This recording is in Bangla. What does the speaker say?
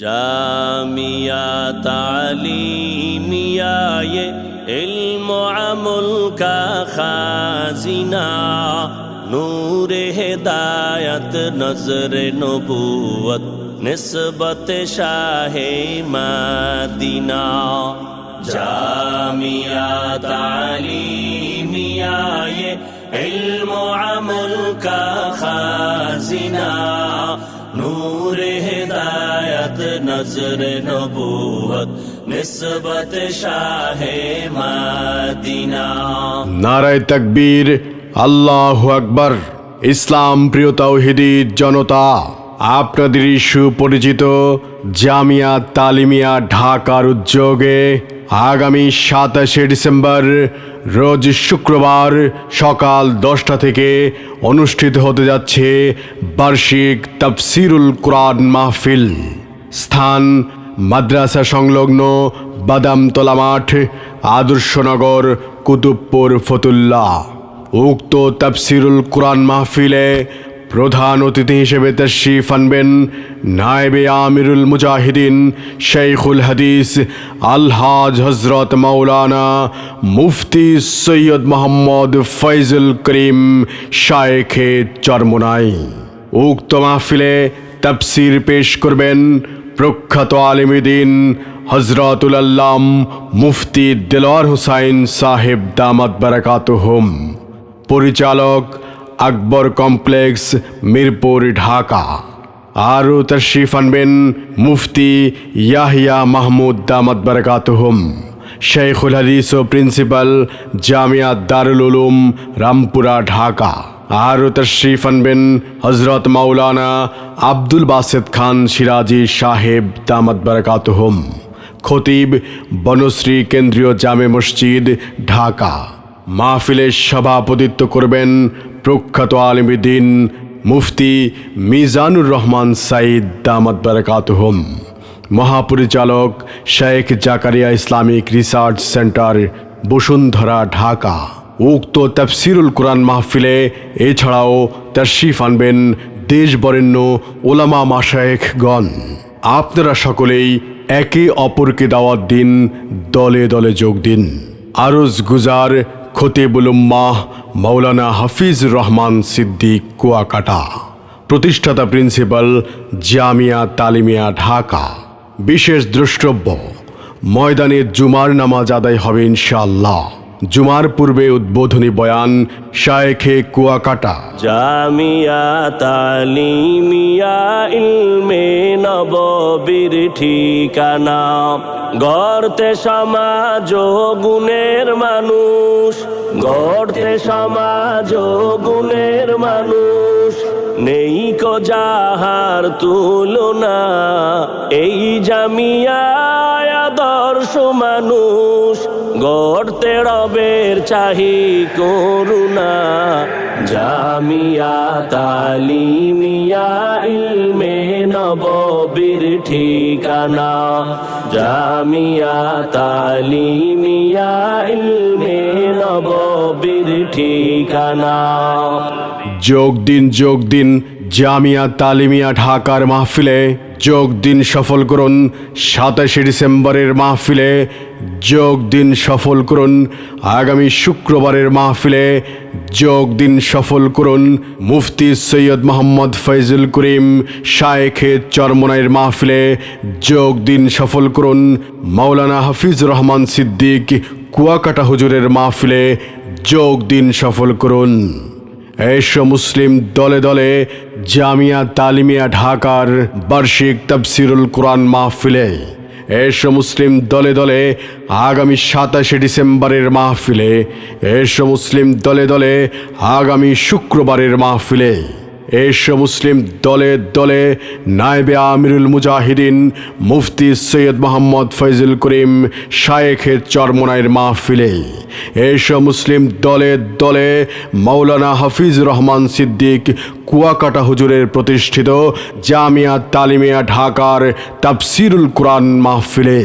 জামিয়া তালিমিয়া ইলম আমল কা খাজিনা نور ہدایت نظر نبوت نسبت شاہ مدینہ جامعہ تعلیمیہ یہ علم و عمل کا خازنہ نور নজর নবুয়ত নিসবত শাহে মাদিনা। নারায় তাকবীর, আল্লাহ আকবার। ইসলাম প্রিয় তাওহিদির জনতা, আপনাদের সুপরিচিত জামিয়া তালিমিয়া ঢাকার উদ্যোগে আগামী সাতাশে ডিসেম্বর, রোজ শুক্রবার সকাল দশটা থেকে অনুষ্ঠিত হতে যাচ্ছে বার্ষিক তফসিরুল কোরআন মাহফিল। স্থান, মাদ্রাসা সংলগ্ন বাদামতলা মাঠ আদর্শনগর কুতুবপুর ফতুল্লাহ। উক্ত তাফসিরুল কোরআন মাহফিলে প্রধান অতিথি হিসেবে তশরিফ আনবেন নায়েবে আমিরুল মুজাহিদিন শেখুল হাদিস আলহাজ হজরত মাওলানা মুফতি সৈয়দ মোহাম্মদ ফৈজুল করিম শায়েখে চরমোনাই। উক্ত মাহফিলে তাফসির পেশ করবেন প্রখ্যাত আলিমিদিন হজরতুল আল্লাম মুফতি দেলোয়ার হুসাইন সাহেব দামাত বারাকাতুহুম। পরিচালক আকবর কমপ্লেক্স, মিরপুর, ঢাকা। আরও তশরিফ আনবেন মুফতি ইয়াহিয়া মাহমুদ দামাত বারাকাতুহুম। শেখুল হাদিস ও প্রিন্সিপাল জামিয়া দারুল উলুম, রামপুরা, ঢাকা। আরও তশরিফ আনবেন হজরত মাওলানা আব্দুল বাসেদ খান সিরাজি সাহেব দামাত বারাকাতুহুম, খতিব বনশ্রী কেন্দ্রীয় জামে মসজিদ, ঢাকা। মাহফিলের সভাপতিত্ব করবেন প্রখ্যাত আলমীদিন মুফতি মিজানুর রহমান সাইদ দামাত বারাকাতুহুম, মহাপরিচালক Sheikh Zakaria Islamic research centre Bashundhara, Dhaka. উক্ত তাফসিরুল কোরআন মাহফিলে এছাড়াও তশরিফ আনবেন দেশ বরেণ্য ওলামা মাশায়েখগণ। আপনারা সকলেই একে অপরকে দাওয়াত দিন, দলে দলে যোগ দিন। আরজ গুজার খতিবুল উম্মাহ মাওলানা হাফিজুর রহমান সিদ্দিক কুয়াকাটা, প্রতিষ্ঠাতা প্রিন্সিপাল জামিয়া তালিমিয়া ঢাকা। বিশেষ দ্রষ্টব্য, ময়দানে জুমার নামাজ আদায় হবে ইনশাআল্লাহ। জুমার পূর্বে উদ্বোধনী বয়ান, শায়েখে কুয়াকাটা। জামিয়া তালিমিয়া ইলমে নববীর ঠিকানা। গড়তে সমাজ গুণের মানুষ, গড়তে সমাজ গুণের মানুষ। নেই কো যাহার তুলনা, এই জামিয়ায় আদর্শ মানুষ গড়তে রবের চাহি করুণা। জামিয়া তালিমিয়া ইলমে নববীর ঠিকানা। জামিয়া তালিমিয়া ইলমে নববীর ঠিকানা। যোগ দিন যোগ দিন, জামিয়া তালিমিয়া ঢাকার মাহফিলে। যোগ দিন সফল করুন। সাতাশে ডিসেম্বরের মাহফিলে যোগ দিন সফল করুন। আগামী শুক্রবারের মাহফিলে যোগ দিন সফল করুন। মুফতি সৈয়দ মোহাম্মদ ফৈজুল করিম শায়েখে চরমনাইয়ের মাহফিলে যোগ দিন সফল করুন। মাওলানা হাফিজ রহমান সিদ্দিক কুয়াকাটা হুজুরের মাহফিলে যোগ দিন সফল করুন। এসো মুসলিম দলে দলে জামিয়া তালিমিয়া ঢাকার বার্ষিক তফসিরুল কোরআন মাহফিলে। এসো মুসলিম দলে দলে আগামী সাতাশে ডিসেম্বরের মাহফিলে। এসো মুসলিম দলে দলে আগামী শুক্রবারের মাহফিলে। এসো মুসলিম দলে দলে নায়েবে আমিরুল মুজাহিদিন মুফতি সৈয়দ মোহাম্মদ ফৈজুল করিম শায়েখে চরমনাইয়ের মাহফিলে। এসো মুসলিম দলে দলে মাওলানা হাফিজ রহমান সিদ্দিক কুয়াকাটা হুজুরের প্রতিষ্ঠিত জামিয়া তালিমিয়া ঢাকার তাফসিরুল কোরআন মাহফিলে।